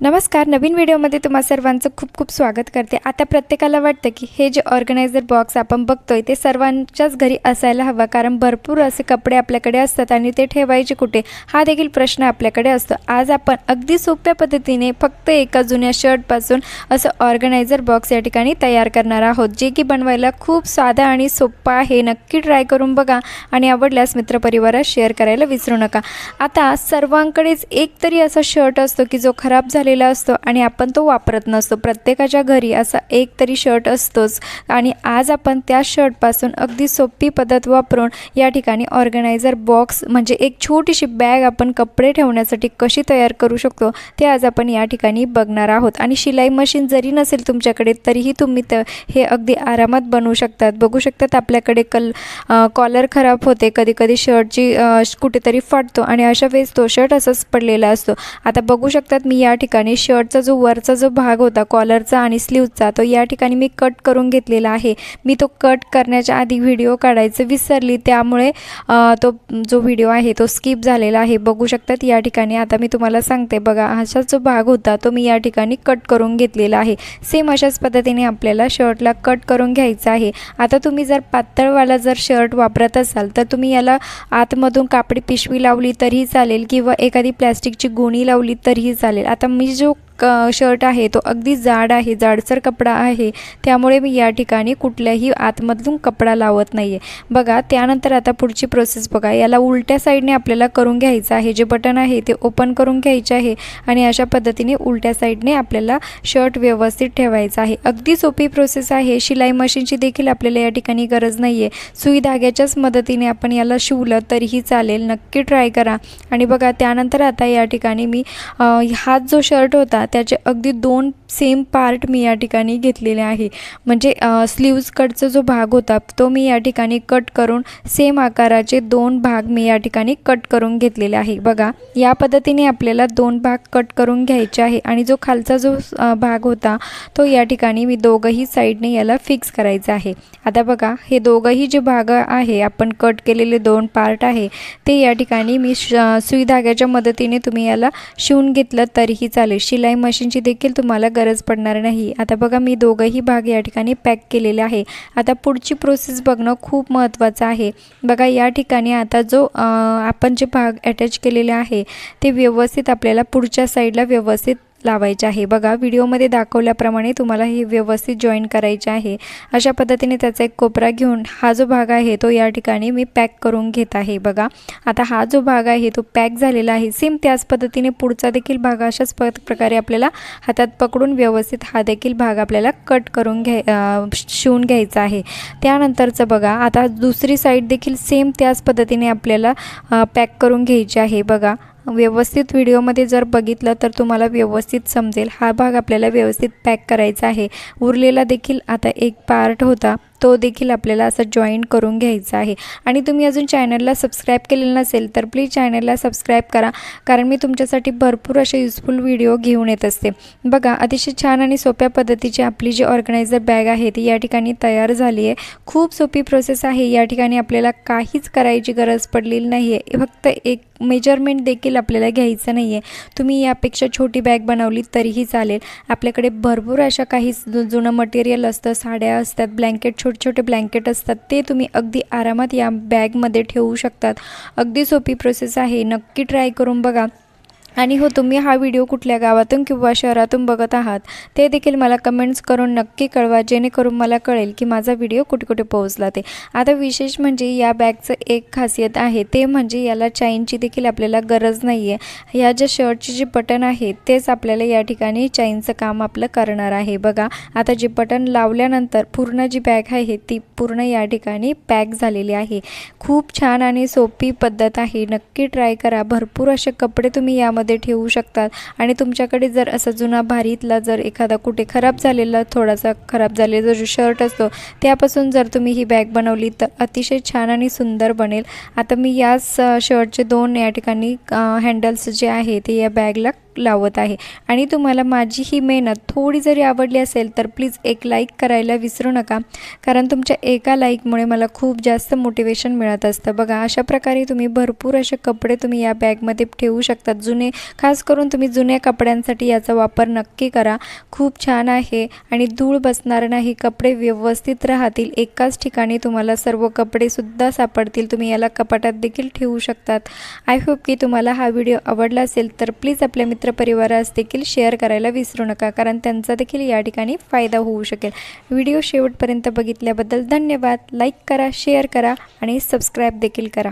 नमस्कार नवीन व्हिडिओमध्ये तुम्हा सर्वांचं खूप खूप स्वागत करते. आता प्रत्येकाला वाटतं की हे जे ऑर्गनायझर बॉक्स आपण बघतोय ते सर्वांच्याच घरी असायला हवं. कारण भरपूर असे कपडे आपल्याकडे असतात आणि ते ठेवायचे कुठे? हा देखील प्रश्न आपल्याकडे असतो. आज आपण अगदी सोप्या पद्धतीने फक्त एका जुन्या शर्टपासून असं ऑर्गनायझर बॉक्स या ठिकाणी तयार करणार आहोत जे की बनवायला खूप साधा आणि सोपा आहे. नक्की ट्राय करून बघा आणि आवडल्यास मित्रपरिवारात शेअर करायला विसरू नका. आता सर्वांकडेच एक तरी असा शर्ट असतो की जो खराब झाला झालेला असतो आणि आपण तो वापरत नसतो. प्रत्येकाच्या घरी असा एक तरी शर्ट असतोच. आणि आज आपण त्या शर्टपासून अगदी सोपी पद्धत वापरून या ठिकाणी ऑर्गनायझर बॉक्स म्हणजे एक छोटीशी बॅग आपण कपडे ठेवण्यासाठी कशी तयार करू शकतो ते आज आपण या ठिकाणी बघणार आहोत. आणि शिलाई मशीन जरी नसेल तुमच्याकडे तरीही तुम्ही तर हे अगदी आरामात बनवू शकतात. बघू शकतात आपल्याकडे कल कॉलर खराब होते. कधी कधी शर्टची कुठेतरी फाटतो आणि अशा वेळेस तो शर्ट असंच पडलेला असतो. आता बघू शकतात मी या ठिकाणी ठिकाणी शर्टचा जो वरचा जो भाग होता कॉलरचा आणि स्लीवचा तो या ठिकाणी मी कट करून घेतलेला आहे. मी तो कट करण्याच्या आधी व्हिडिओ काढायचं विसरली त्यामुळे तो जो व्हिडिओ आहे तो स्किप झालेला आहे. बघू शकतात या ठिकाणी आता मी तुम्हाला सांगते. बघा असा जो भाग होता तो मी या ठिकाणी कट करून घेतलेला आहे. सेम अशाच पद्धतीने आपल्याला शर्टला कट करून घ्यायचं आहे. आता तुम्ही जर पातळवाला जर शर्ट वापरत असाल तर तुम्ही याला आतमधून कापडी पिशवी लावली तरीही चालेल किंवा एखादी प्लॅस्टिकची गोणी लावली तरीही चालेल. आता मी जो क शर्ट आहे तो अगदी जाड आहे जाडसर कपडा आहे. त्यामुळे मी या ठिकाणी कुठल्याही आतमधून कपडा लावत नाही आहे बघा त्यानंतर आता पुढची प्रोसेस बघा. याला उलट्या साईडने आपल्याला करून घ्यायचं आहे. जे बटन आहे ते ओपन करून घ्यायचे आहे आणि अशा पद्धतीने उलट्या साईडने आपल्याला शर्ट व्यवस्थित ठेवायचा आहे. अगदी सोपी प्रोसेस आहे. शिलाई मशीनची देखील आपल्याला या ठिकाणी गरज नाही आहे सुई धाग्याच्याच मदतीने आपण याला शिवलं तरीही चालेल. नक्की ट्राय करा. आणि बघा त्यानंतर आता या ठिकाणी मी हात जो शर्ट होता त्याचे अगदी दोन सेम पार्ट मी या ठिकाणी घेतलेले आहे. म्हणजे स्लीव्ज कटचा जो भाग होता तो मी या ठिकाणी कट करून सेम आकाराचे दोन भाग मी या ठिकाणी कट करून घेतलेले आहे. बघा या पद्धतीने आपल्याला दोन भाग कट करून घ्यायचे आहे आणि जो खालचा जो भाग होता तो या ठिकाणी मी दोघंही साईडने याला फिक्स करायचा आहे. आता बघा हे दोघंही जे भाग आहे आपण कट केलेले दोन पार्ट आहे ते या ठिकाणी मी सुई धाग्याच्या मदतीने तुम्ही याला शिवून घेतलं तरीही चालेल. शिलाई मशीनची देखील तुम्हाला गरज पडणार नाही. आता बघा मी दोघंही भाग या ठिकाणी पॅक केलेले आहे. आता पुढची प्रोसेस बघणं खूप महत्त्वाचं आहे. बघा या ठिकाणी आता जो आपण जे भाग अटॅच केलेले आहे ते व्यवस्थित आपल्याला पुढच्या साईडला व्यवस्थित लावायचे आहे. बघा व्हिडिओमध्ये दाखवल्याप्रमाणे तुम्हाला हे व्यवस्थित जॉईन करायचे आहे. अशा पद्धतीने त्याचा एक कोपरा घेऊन हा जो भाग आहे तो या ठिकाणी मी पॅक करून घेत आहे. बघा आता हा जो भाग आहे तो पॅक झालेला आहे. सेम त्याच पद्धतीने पुढचा देखील भाग अशाच प्रकारे आपल्याला हातात पकडून व्यवस्थित हा देखील भाग आपल्याला कट करून घ्याय शिवून घ्यायचा आहे. त्यानंतरचं बघा आता दुसरी साईड देखील सेम त्याच पद्धतीने आपल्याला पॅक करून घ्यायची आहे. बघा व्यवस्थित व्हिडिओमध्ये जर बघितलं तर तुम्हाला व्यवस्थित समजेल. हा भाग आपल्याला व्यवस्थित पॅक करायचा आहे. उरलेला देखील आता एक पार्ट होता. तो देखील आपल्याला असं जॉईन करून घ्यायचा आहे. आणि तुम्ही अजून चॅनलला सबस्क्राईब केलेलं नसेल तर प्लीज चॅनलला सबस्क्राईब करा. कारण मी तुमच्यासाठी भरपूर असे युजफुल व्हिडिओ घेऊन येत असते. बघा अतिशय छान आणि सोप्या पद्धतीची आपली जी ऑर्गनायझर बॅग आहे ती या ठिकाणी तयार झाली आहे. खूप सोपी प्रोसेस आहे. या ठिकाणी आपल्याला काहीच करायची गरज पडलेली नाही आहे फक्त एक मेजरमेंट देखील आपल्याला घ्यायचं नाही आहे तुम्ही यापेक्षा छोटी बॅग बनवली तरीही चालेल. आपल्याकडे भरपूर अशा काही जुनं मटेरियल असतं साड्या असतात ब्लँकेट छोटे छोटे ब्लँकेट असतात ते तुम्ही अगदी आरामात या बॅगमध्ये ठेवू शकतात. अगदी सोपी प्रोसेस आहे. नक्की ट्राय करून बघा. आणि हो तुम्ही हा व्हिडिओ कुठल्या गावातून किंवा शहरातून बघत आहात ते देखील मला कमेंट्स करून नक्की कळवा जेणेकरून मला कळेल की माझा व्हिडिओ कुठे कुठे पोहोचला ते. आता विशेष म्हणजे या बॅगचं एक खासियत आहे ते म्हणजे याला चाईनची देखील आपल्याला गरज नाही आहे या ज्या शर्टचे जे बटन आहे तेच आपल्याला या ठिकाणी चाईनचं काम आपलं करणार आहे. बघा आता जे बटन लावल्यानंतर पूर्ण जी बॅग आहे ती पूर्ण या ठिकाणी पॅक झालेली आहे. खूप छान आणि सोपी पद्धत आहे. नक्की ट्राय करा. भरपूर असे कपडे तुम्ही यामध्ये मध्ये ठेवू शकतात. आणि तुमच्याकडे जर असा जुना भारीतला जर एखादा कुठे खराब झालेला थोडासा खराब झालेला जो शर्ट असतो त्यापासून जर तुम्ही ही बॅग बनवली तर अतिशय छान आणि सुंदर बनेल. आता मी याच शर्टचे दोन या ठिकाणी हँडल्स जे आहे ते या बॅगला लावत आहे. आणि तुम्हाला माझी ही मेहनत थोडी जरी आवडली असेल तर प्लीज एक लाईक करायला विसरू नका. कारण तुमच्या एका लाईकमुळे मला खूप जास्त मोटिवेशन मिळत असतं. बघा अशा प्रकारे तुम्ही भरपूर असे कपडे तुम्ही या बॅगमध्ये ठेवू शकतात. जुने खास करून तुम्ही जुन्या कपड्यांसाठी याचा वापर नक्की करा. खूप छान आहे आणि धूळ बसणार नाही. कपडे व्यवस्थित राहतील. एकाच ठिकाणी तुम्हाला सर्व कपडेसुद्धा सापडतील. तुम्ही याला कपाटात देखील ठेवू शकतात. आय होप की तुम्हाला हा व्हिडिओ आवडला असेल तर प्लीज आपल्या मित्र मित्रपरिवारास देखील शेअर करायला विसरू नका कारण त्यांचा देखील या ठिकाणी फायदा होऊ शकेल. व्हिडिओ शेवटपर्यंत बघितल्याबद्दल धन्यवाद. लाईक करा शेअर करा आणि सबस्क्राईब देखील करा.